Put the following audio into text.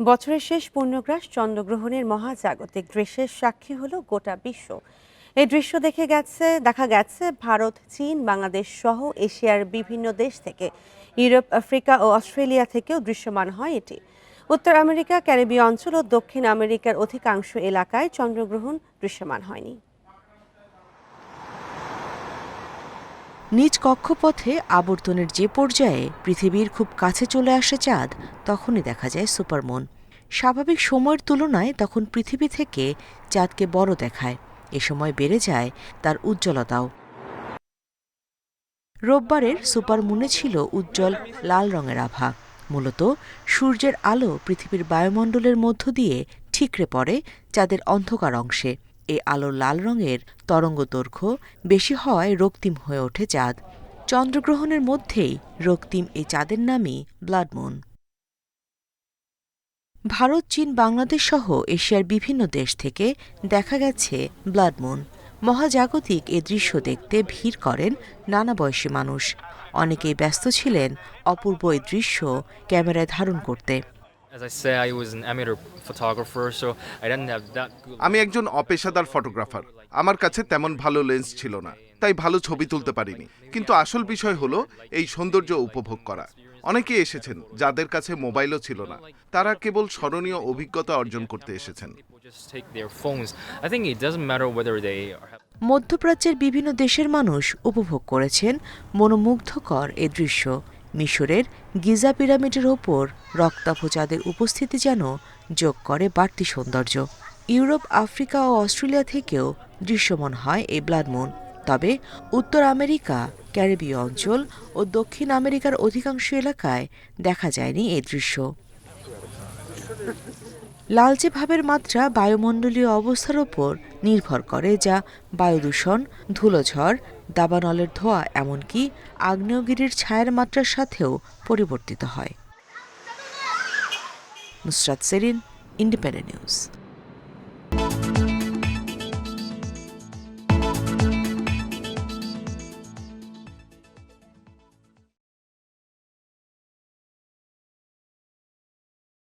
বছরের শেষ পূর্ণগ্রাস চন্দ্রগ্রহণের মহাজাগতিক দৃশ্যের সাক্ষী হলো গোটা বিশ্ব। এই দৃশ্য দেখে গেছে, দেখা গেছে ভারত, চীন, বাংলাদেশ সহ এশিয়ার বিভিন্ন দেশ থেকে। ইউরোপ, আফ্রিকা ও অস্ট্রেলিয়া থেকেও দৃশ্যমান হয় এটি। উত্তর আমেরিকা, ক্যারিবীয় অঞ্চল ও দক্ষিণ আমেরিকার অধিকাংশ এলাকায় চন্দ্রগ্রহণ দৃশ্যমান হয়নি। নিজ কক্ষপথে আবর্তনের যে পর্যায়ে পৃথিবীর খুব কাছে চলে আসে চাঁদ, তখনই দেখা যায় সুপারমুন। স্বাভাবিক সময়ের তুলনায় তখন পৃথিবী থেকে চাঁদকে বড় দেখায়। এ সময় বেড়ে যায় তার উজ্জ্বলতাও। রোববারের সুপারমুনে ছিল উজ্জ্বল লাল রঙের আভা। মূলত সূর্যের আলো পৃথিবীর বায়ুমণ্ডলের মধ্য দিয়ে ঠিকরে পড়ে চাঁদের অন্ধকার অংশে। এ আলোর লাল রঙের তরঙ্গ দৈর্ঘ্য বেশি হওয়ায় রক্তিম হয়ে ওঠে চাঁদ। চন্দ্রগ্রহণের মধ্যেই রক্তিম এই চাঁদের নামই ব্লাডমুন ভারত, চীন, বাংলাদেশ সহ এশিয়ার বিভিন্ন দেশ থেকে দেখা গেছে ব্লাডমুন মহাজাগতিক এ দৃশ্য দেখতে ভিড় করেন নানা বয়সী মানুষ। অনেকেই ব্যস্ত ছিলেন অপূর্ব এই দৃশ্য ক্যামেরায় ধারণ করতে। As I say, I was an amateur photographer, so I didn't have that good. আমি একজন অপেশাদার ফটোগ্রাফার। আমার কাছে তেমন ভালো লেন্স ছিল না তাই ভালো ছবি তুলতে পারিনি। কিন্তু আসল বিষয় হলো এই সৌন্দর্য উপভোগ করা। অনেকে এসেছেন যাদের কাছে মোবাইলও ছিল না। তারা কেবল স্মরণীয় অভিজ্ঞতা অর্জন করতে এসেছেন. মধ্যপ্রাচ্যের বিভিন্ন দেশের মানুষ উপভোগ করেছেন মনোমুগ্ধকর এ দৃশ্য। মিশরের গিজা পিরামিডের ওপর রক্তাভ চাঁদের উপস্থিতি যেন যোগ করে বাড়তি সৌন্দর্য। ইউরোপ, আফ্রিকা ও অস্ট্রেলিয়া থেকেও দৃশ্যমান হয় এই ব্লাডমুন তবে উত্তর আমেরিকা, ক্যারিবীয় অঞ্চল ও দক্ষিণ আমেরিকার অধিকাংশ এলাকায় দেখা যায়নি এই দৃশ্য। লালচে ভাবের মাত্রা বায়ুমণ্ডলীয় অবস্থার ওপর নির্ভর করে, যা বায়ুদূষণ, ধুলোঝড়, দাবানলের ধোয়া, এমনকি আগ্নেয়গিরির ছায়ের মাত্রার সাথেও পরিবর্তিত হয়। Nusrat Serin, Independent News.